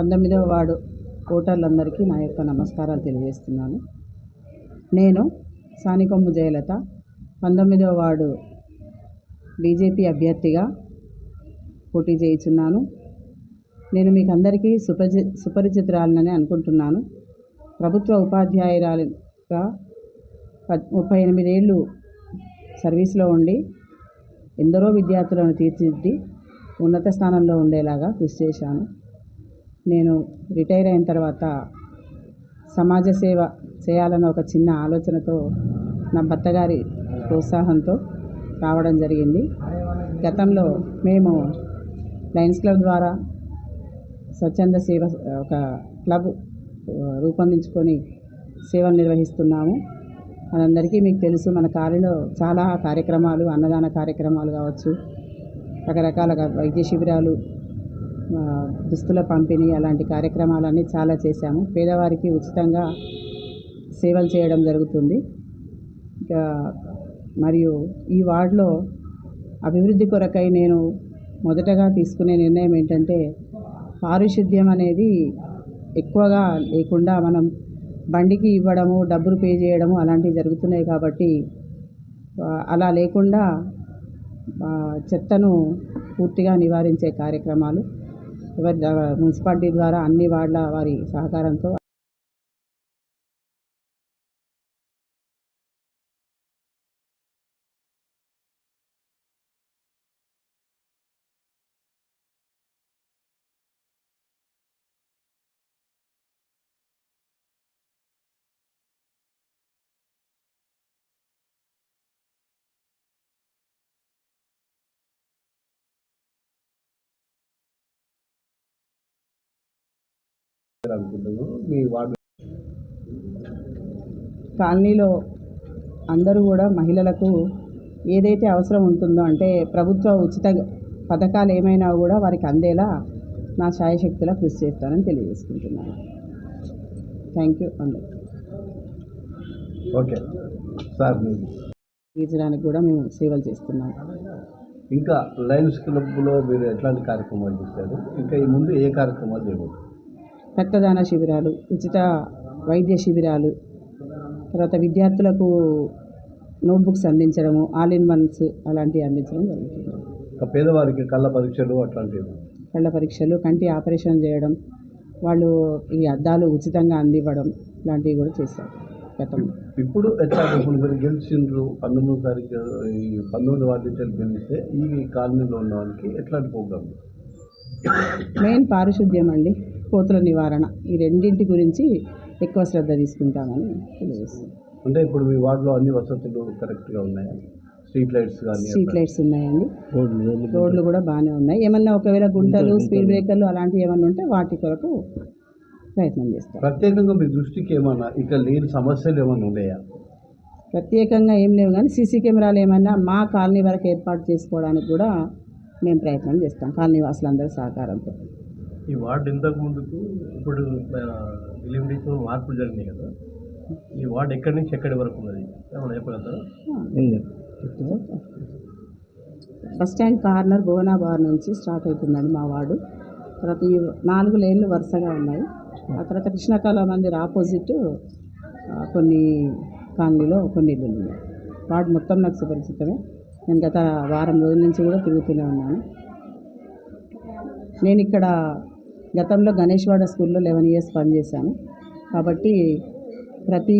పంతొమ్మిదవ వార్డు ఓటర్లందరికీ నా యొక్క నమస్కారాలు తెలియజేస్తున్నాను. నేను సానికొమ్ము జయలత పంతొమ్మిదవ వార్డు బీజేపీ అభ్యర్థిగా పోటీ చేయుచున్నాను. నేను మీకు అందరికీ సుపరి సుపరిచితురాలనని అనుకుంటున్నాను. ప్రభుత్వ ఉపాధ్యాయురాలుగా ముప్పై ఎనిమిదేళ్ళు సర్వీస్లో ఉండి ఎందరో విద్యార్థులను తీర్చిదిద్ది ఉన్నత స్థానంలో ఉండేలాగా కృషి చేశాను. నేను రిటైర్ అయిన తర్వాత సమాజ సేవ చేయాలన్న ఒక చిన్న ఆలోచనతో నా భర్త గారి ప్రోత్సాహంతో రావడం జరిగింది. గతంలో మేము లయన్స్ క్లబ్ ద్వారా స్వచ్ఛంద సేవ ఒక క్లబ్ రూపొందించుకొని సేవలు నిర్వహిస్తున్నాము. మనందరికీ మీకు తెలుసు మన కారులో చాలా కార్యక్రమాలు అన్నదాన కార్యక్రమాలు కావచ్చు రకరకాల వైద్య శిబిరాలు దుస్తుల పంపిణీ అలాంటి కార్యక్రమాలన్నీ చాలా చేశాము. పేదవారికి ఉచితంగా సేవలు చేయడం జరుగుతుంది. ఇంకా మరియు ఈ వార్డులో అభివృద్ధి కొరకై నేను మొదటగా తీసుకునే నిర్ణయం ఏంటంటే పారిశుద్ధ్యం అనేది ఎక్కువగా లేకుండా మనం బండికి ఇవ్వడము డబ్బులు పే చేయడము అలాంటివి జరుగుతున్నాయి కాబట్టి అలా లేకుండా చెత్తను పూర్తిగా నివారించే కార్యక్రమాలు మున్సిపాలిటీ ద్వారా అన్ని వార్డుల వారి సహకారంతో మీ వార్డు కాలనీలో అందరూ కూడా మహిళలకు ఏదైతే అవసరం ఉంటుందో అంటే ప్రభుత్వ ఉచిత పథకాలు ఏమైనా కూడా వారికి అందేలా నా శాయశక్తిలా కృషి చేస్తానని తెలియజేసుకుంటున్నాను. థ్యాంక్ యూ అందరు. ఓకే. సార్ తీర్చడానికి కూడా మేము సేవలు చేస్తున్నాం ఇంకా లయన్స్ క్లబ్లో మీరు ఎట్లాంటి కార్యక్రమాలు చేశారు? ఇంకా ఈ ముందు ఏ కార్యక్రమాలు చేయబోతున్నారు రక్తదాన శిబిరాలు ఉచిత వైద్య శిబిరాలు తర్వాత విద్యార్థులకు నోట్బుక్స్ అందించడము ఆల్ ఇన్ వన్స్ అలాంటివి అందించడం జరుగుతుంది. పేదవారికి కళ్ళ పరీక్షలు అట్లాంటివి కళ్ళ పరీక్షలు కంటి ఆపరేషన్ చేయడం వాళ్ళు ఈ అద్దాలు ఉచితంగా అందివ్వడం ఇలాంటివి కూడా చేశారు గతంలో. ఇప్పుడు ఎట్లా ఇప్పుడు మీరు గెలిచిండ్రు పంతొమ్మిది తారీఖు ఈ పంతొమ్మిది వార్డు నుంచి గెలిస్తే ఈ కాలనీలో ఉన్న వాళ్ళకి ఎట్లాంటి ప్రోగ్రామ్? మెయిన్ పారిశుద్ధ్యం అండి. కోతుల నివారణ. ఈ రెండింటి గురించి ఎక్కువ శ్రద్ధ తీసుకుంటామని తెలియజేస్తుంది అంటే ఇప్పుడు మీ వార్డులో అన్ని వసతులు కరెక్ట్గా ఉన్నాయా? స్ట్రీట్ లైట్స్ కానీ స్ట్రీట్ లైట్స్ ఉన్నాయండి. రోడ్లు కూడా బాగానే ఉన్నాయి. ఏమన్నా ఒకవేళ గుంటలు స్పీడ్ బ్రేకర్లు అలాంటివి ఏమన్నా ఉంటే వాటి కొరకు ప్రయత్నం చేస్తాం. ప్రత్యేకంగా మీ దృష్టికి ఏమన్నా ఇక లేని సమస్యలు ఏమైనా ఉన్నాయా? ప్రత్యేకంగా ఏం లేవు కానీ సీసీ కెమెరాలు ఏమైనా మా కాలనీ వరకు ఏర్పాటు చేసుకోవడానికి కూడా మేము ప్రయత్నం చేస్తాం కాలనీ వాసులందరి సహకారంతో. ఈ వార్డు ఇంతకు ముందుకు ఇప్పుడు ఎలిమినేషన్ మార్పులు జరిగినాయి కదా. ఈ వార్డు ఎక్కడి నుంచి ఎక్కడి వరకు ఉన్నది? ఏమన్నా చెప్పగలుగుతారా? Bus stand corner Bhuvana bar నుంచి స్టార్ట్ అవుతుందండి మా వార్డు. తర్వాత ఈ నాలుగు లేన్లు వరుసగా ఉన్నాయి. ఆ తర్వాత కృష్ణకళ మందిర్ ఆపోజిట్ కొన్ని కాలనీలో కొన్ని ఇల్లు ఉన్నాయి. వార్డు మొత్తం నాకు సుపరిచితమే. నేను గత వారం రోజుల నుంచి కూడా తిరుగుతూనే ఉన్నాను. నేను ఇక్కడ గతంలో గణేష్వాడ స్కూల్లో లెవెన్ ఇయర్స్ పనిచేశాను. కాబట్టి ప్రతి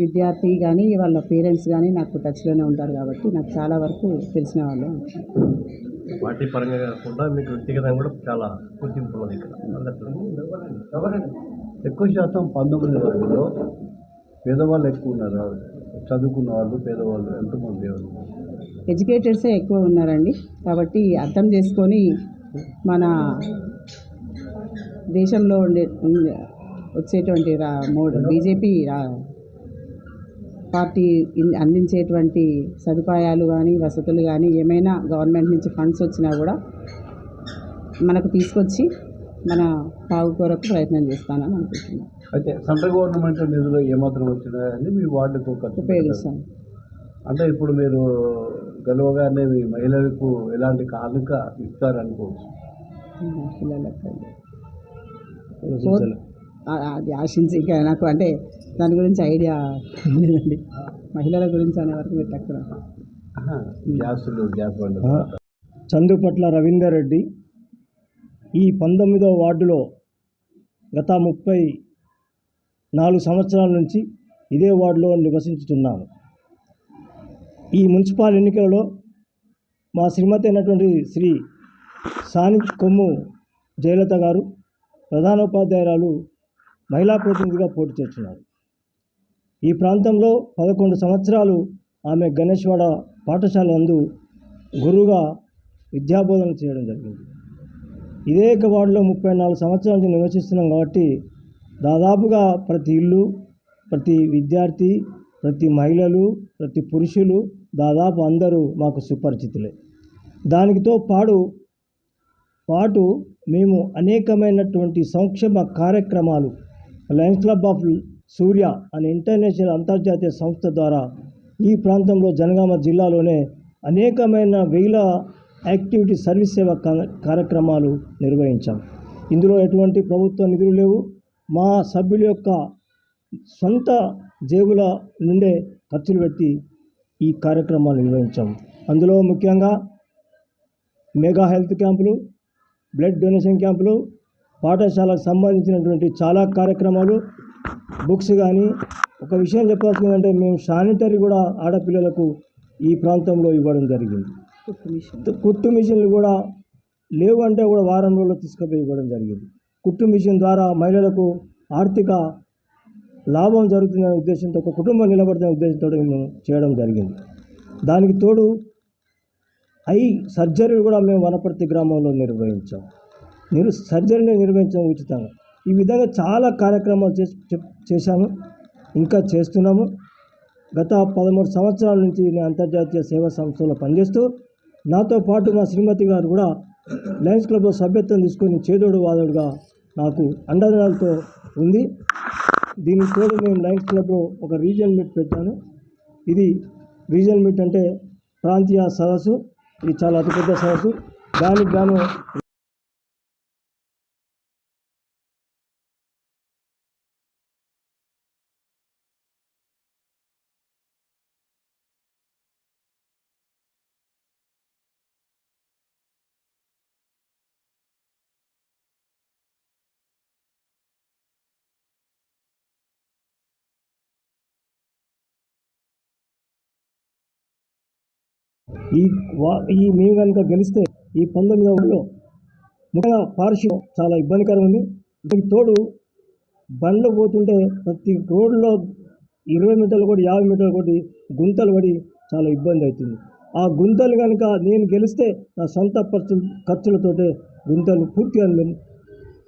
విద్యార్థి కానీ వాళ్ళ పేరెంట్స్ కానీ నాకు టచ్లోనే ఉంటారు కాబట్టి నాకు చాలా వరకు తెలిసిన వాళ్ళు. పార్టీ పరంగా కాకుండా మీకు వ్యక్తిగతంగా కూడా చాలా గుర్తింపు ఉన్నది ఇక్కడ. ఎక్కువ శాతం పంతొమ్మిది వార్డులో పేదవాళ్ళు ఎక్కువ ఉన్నారు. చదువుకున్న వాళ్ళు పేదవాళ్ళు ఎంతమంది ఉన్నారు ఎడ్యుకేటెడ్సే ఎక్కువ ఉన్నారండి. కాబట్టి అర్థం చేసుకొని మన దేశంలో ఉండే వచ్చేటువంటి రా మోడ్ బీజేపీ పార్టీ అందించేటువంటి సదుపాయాలు కానీ వసతులు కానీ ఏమైనా గవర్నమెంట్ నుంచి ఫండ్స్ వచ్చినా కూడా మనకు తీసుకొచ్చి మన బాగు కొరకు ప్రయత్నం చేస్తానని అనుకుంటున్నాను. అయితే సెంట్రల్ గవర్నమెంట్ నిధులు ఏమాత్రం వచ్చినాయని మీ వార్డుకు. ఉపయోగిస్తాను అంటే ఇప్పుడు మీరు గెలవగానే మీ మహిళలకు ఎలాంటి కానుక ఇస్తారనుకోవచ్చు? పిల్లలకు అది ఆశించి ఇంకా నాకు అంటే దాని గురించి ఐడియా లేదండి. మహిళల గురించి అనే వరకు మీరు తక్కువ. చందుపట్ల రవీందర్ రెడ్డి. ఈ పంతొమ్మిదవ వార్డులో గత ముప్పై నాలుగు సంవత్సరాల నుంచి ఇదే వార్డులో నివసించుతున్నాను ఈ మున్సిపల్ ఎన్నికలలో మా శ్రీమతి అయినటువంటి శ్రీ సాని కొమ్ము జయలత గారు ప్రధానోపాధ్యాయురాలు మహిళా ప్రతినిధిగా పోటీ చేస్తున్నారు. ఈ ప్రాంతంలో పదకొండు సంవత్సరాలు ఆమె గణేశ్వర పాఠశాల నందు గురువుగా విద్యాబోధన చేయడం జరిగింది. ఇదే వార్డులో ముప్పై నాలుగు సంవత్సరాల నుంచి నివసిస్తున్నాం కాబట్టి దాదాపుగా ప్రతి ఇల్లు ప్రతి విద్యార్థి ప్రతి మహిళలు ప్రతి పురుషులు దాదాపు అందరూ మాకు సుపరిచితులే. దానితో పాడు పాటు మేము అనేకమైనటువంటి సంక్షేమ కార్యక్రమాలు లయన్స్ క్లబ్ ఆఫ్ సూర్య అనే ఇంటర్నేషనల్ అంతర్జాతీయ సంస్థ ద్వారా ఈ ప్రాంతంలో జనగామ జిల్లాలోనే అనేకమైన వేల యాక్టివిటీ సర్వీస్ సేవ కార్యక్రమాలు నిర్వహించాం. ఇందులో ఎటువంటి ప్రభుత్వ నిధులు లేవు. మా సభ్యుల యొక్క సొంత జేబుల నుండే ఖర్చులు పెట్టి ఈ కార్యక్రమాలు నిర్వహించాం. అందులో ముఖ్యంగా మెగా హెల్త్ క్యాంపులు బ్లడ్ డొనేషన్ క్యాంపులు పాఠశాలకు సంబంధించినటువంటి చాలా కార్యక్రమాలు బుక్స్ కానీ ఒక విషయం చెప్పాల్సిందంటే మేము శానిటరీ కూడా ఆడపిల్లలకు ఈ ప్రాంతంలో ఇవ్వడం జరిగింది. కుట్టు మిషన్లు కూడా లేవు అంటే కూడా వారం రోజుల్లో తీసుకుపోయి ఇవ్వడం జరిగింది. కుట్టు మిషన్ ద్వారా మహిళలకు ఆర్థిక లాభం జరుగుతుందనే ఉద్దేశంతో ఒక కుటుంబం నిలబడుతున్న ఉద్దేశంతో మేము చేయడం జరిగింది. దానికి తోడు ఐ సర్జరీ కూడా మేము వనపర్తి గ్రామంలో నిర్వహించాం. నిరు సర్జరీని నిర్వహించాం ఉచితంగా. ఈ విధంగా చాలా కార్యక్రమాలు చేసి చెప్- చేశాము ఇంకా చేస్తున్నాము. గత పదమూడు సంవత్సరాల నుంచి నేను అంతర్జాతీయ సేవా సంస్థలో పనిచేస్తూ నాతో పాటు మా శ్రీమతి గారు కూడా లయన్స్ క్లబ్లో సభ్యత్వం తీసుకొని చేదోడు వాదోడుగా నాకు అండదండలతో ఉంది. దీనికి తోడు మేము లయన్స్ క్లబ్లో ఒక రీజియన్ మీట్ పెట్టాను. ఇది రీజియన్ మీట్ అంటే ప్రాంతీయ సదస్సు. ఇది చాలా అతిపెద్ద సరస్సు. దానికి గాను ఈ వా ఈ మేము కనుక గెలిస్తే ఈ పంతొమ్మిదవలో ముఖ్యంగా పార్శ్వం చాలా ఇబ్బందికరం ఉంది దీనికి తోడు బండ్లు పోతుంటే ప్రతి రోడ్లో ఇరవై మీటర్లు కూడా యాభై మీటర్లు కూడా గుంతలు పడి చాలా ఇబ్బంది అవుతుంది. ఆ గుంతలు కనుక నేను గెలిస్తే నా సొంత ఖర్చు ఖర్చులతోటే గుంతలు పూర్తిగా నేను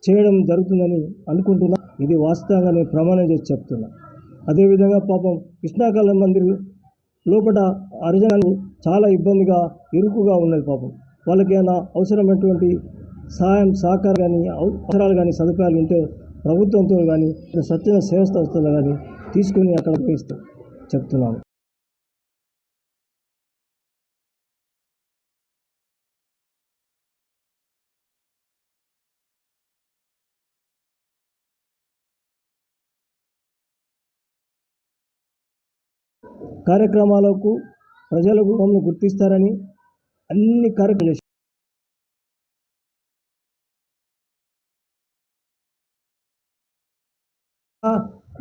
చేయడం జరుగుతుందని అనుకుంటున్నా. ఇది వాస్తవంగా నేను ప్రమాణం చేసి చెప్తున్నా. అదేవిధంగా పాపం కృష్ణాకాలం మందిర్ లోపల హరిజనాలు చాలా ఇబ్బందిగా ఇరుకుగా ఉన్నది పాపం. వాళ్ళకి అవసరమైనటువంటి సహాయం సహకారం కానీ అవసరాలు కానీ సదుపాయాలు ఉంటే ప్రభుత్వంతో కానీ స్వచ్ఛంద సేవ సంస్థలు కానీ తీసుకొని అక్కడ ఉపయోగిస్తాం. చెప్తున్నాను. కార్యక్రమాలకు ప్రజల మమ్మల్ని గుర్తిస్తారని అన్ని కార్యక్రమాలు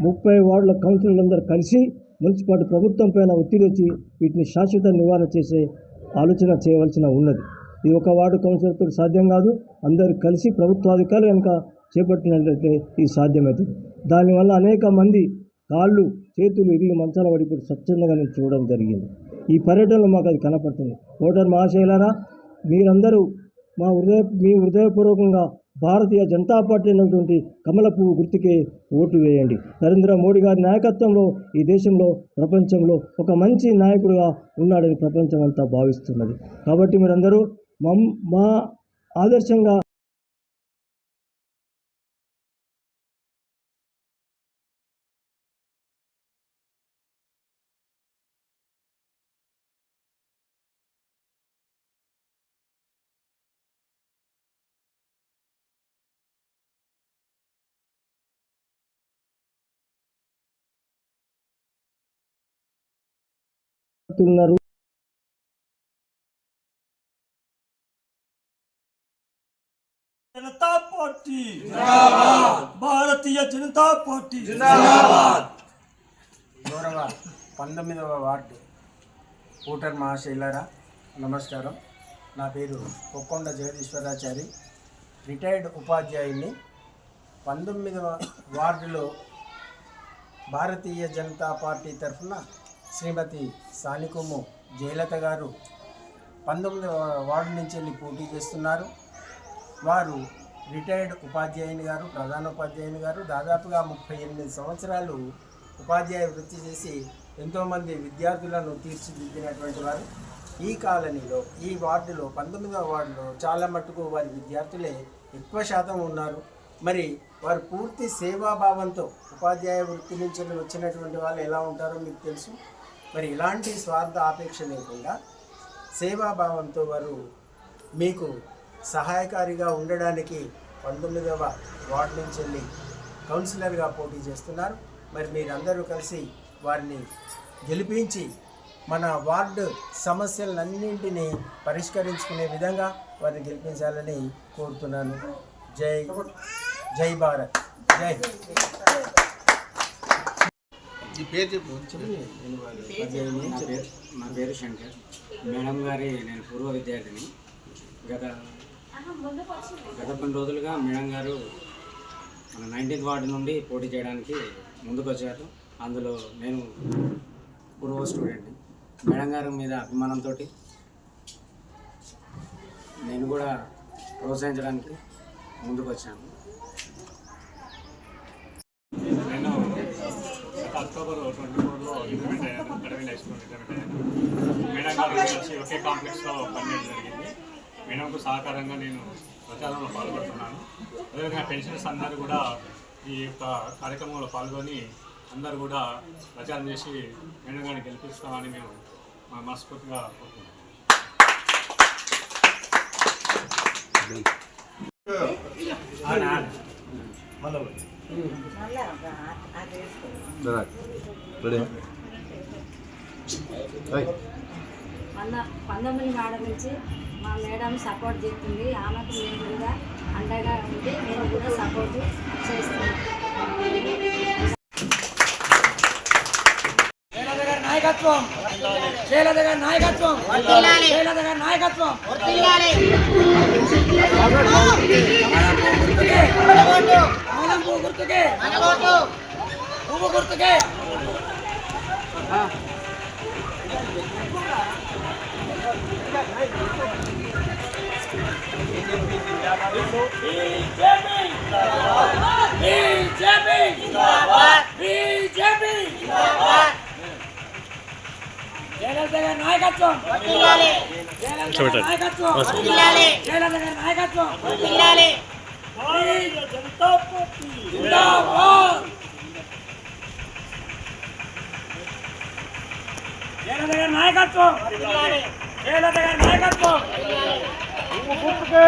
ముప్పై వార్డుల కౌన్సిలర్లందరూ కలిసి మున్సిపాలిటీ ప్రభుత్వం పైన ఒత్తిడి వచ్చి వీటిని శాశ్వత నివారణ చేసే ఆలోచన చేయవలసిన ఉన్నది. ఇది ఒక వార్డు కౌన్సిలర్తో సాధ్యం కాదు. అందరూ కలిసి ప్రభుత్వాధికారులు కనుక చేపట్టినట్లయితే ఇది సాధ్యమవుతుంది. దానివల్ల అనేక మంది కాళ్ళు చేతులు ఇరిగి మంచాల పడి ఇప్పుడు స్వచ్ఛందంగా నేను చూడడం జరిగింది. ఈ పర్యటనలో మాకు అది కనపడుతుంది. ఓటర్ మహాశైలారా మీరందరూ మా హృదయ మీ హృదయపూర్వకంగా భారతీయ జనతా పార్టీ అయినటువంటి కమల పువ్వు గుర్తుకే ఓటు వేయండి. నరేంద్ర మోడీ గారి నాయకత్వంలో ఈ దేశంలో ప్రపంచంలో ఒక మంచి నాయకుడిగా ఉన్నాడని ప్రపంచం అంతా భావిస్తున్నది. కాబట్టి మీరందరూ మా ఆదర్శంగా ఉన్నారు జనతా పార్టీ. భారతీయ జనతా పార్టీ. గౌరవ పంతొమ్మిదవ వార్డు. ఓటర్ మహాశైలరా నమస్కారం. నా పేరు కొక్కొండ జగదీశ్వరాచారి. రిటైర్డ్ ఉపాధ్యాయుని. పంతొమ్మిదవ వార్డులో భారతీయ జనతా పార్టీ తరఫున శ్రీమతి సానికొమ్ము జయలత గారు పంతొమ్మిదవ వార్డు నుంచి వెళ్ళి పోటీ చేస్తున్నారు. వారు రిటైర్డ్ ఉపాధ్యాయుని గారు ప్రధాన ఉపాధ్యాయుని గారు. దాదాపుగా ముప్పై ఎనిమిది సంవత్సరాలు ఉపాధ్యాయ వృత్తి చేసి ఎంతోమంది విద్యార్థులను తీర్చిదిద్దినటువంటి వారు. ఈ కాలనీలో ఈ వార్డులో పంతొమ్మిదవ వార్డులో చాలా మట్టుకు వారి విద్యార్థులే ఎక్కువ శాతం ఉన్నారు. మరి వారు పూర్తి సేవాభావంతో ఉపాధ్యాయ వృత్తి నుంచి వచ్చినటువంటి వాళ్ళు ఎలా ఉంటారో మీకు తెలుసు. మరి ఇలాంటి స్వార్థ ఆపేక్ష లేకుండా సేవాభావంతో వారు మీకు సహాయకారిగా ఉండడానికి పంతొమ్మిదవ వార్డు నుంచి వెళ్ళి కౌన్సిలర్గా పోటీ చేస్తున్నారు. మరి మీరందరూ కలిసి వారిని గెలిపించి మన వార్డు సమస్యలన్నింటినీ పరిష్కరించుకునే విధంగా వారిని గెలిపించాలని కోరుతున్నాను. జై జై భారత్. జై. పేరు చెప్పు నా పేరు నా పేరు శంకర్. మేడం గారి నేను పూర్వ విద్యార్థిని. గత గత కొన్ని రోజులుగా మేడం గారు మన నైన్టీన్త్ వార్డు నుండి పోటీ చేయడానికి ముందుకు వచ్చారు అందులో నేను పూర్వ స్టూడెంట్ మేడం గారి మీద అభిమానంతో నేను కూడా ప్రోత్సహించడానికి ముందుకు వచ్చాను నేను గత అక్టోబర్ ట్వంటీ ఫోర్లో ఇంప్లిమెంట్ అయ్యాను కడవిల్ హై స్కూల్ ఇంప్లిమెంట్ అయ్యాను మేడం గారు ఒకే కాంప్లెక్స్లో పనిచేయడం జరిగింది. మేడంకు సహకారంగా నేను ప్రచారంలో పాల్గొంటున్నాను. అదేవిధంగా పెన్షనర్స్ అందరూ కూడా ఈ యొక్క కార్యక్రమంలో పాల్గొని అందరూ కూడా ప్రచారం చేసి మేడం గారిని గెలిపిస్తామని మేము మా మనస్ఫూర్తిగా కోరుకుంటున్నాం. హలో. పంతొమ్మిది నాడ నుంచి మా మేడం సపోర్ట్ చేస్తుంది ఆమెకు మేము కూడా అండగా ఉండి మేము కూడా సపోర్ట్ చేస్తున్నాం జయలలిత గారి నాయకత్వం గారి నాయకత్వం గారి నాయకత్వం కమలం పువ్వు గుర్తుకే పువ్వు గుర్తుకే బీజేపీ బీజేపీ జయలలిత గారి నాయకత్వం నాయకత్వం భారతీయ జనతా పార్టీ గారి నాయకత్వం! జయలలిత గారి నాయకత్వం! గుర్తుకే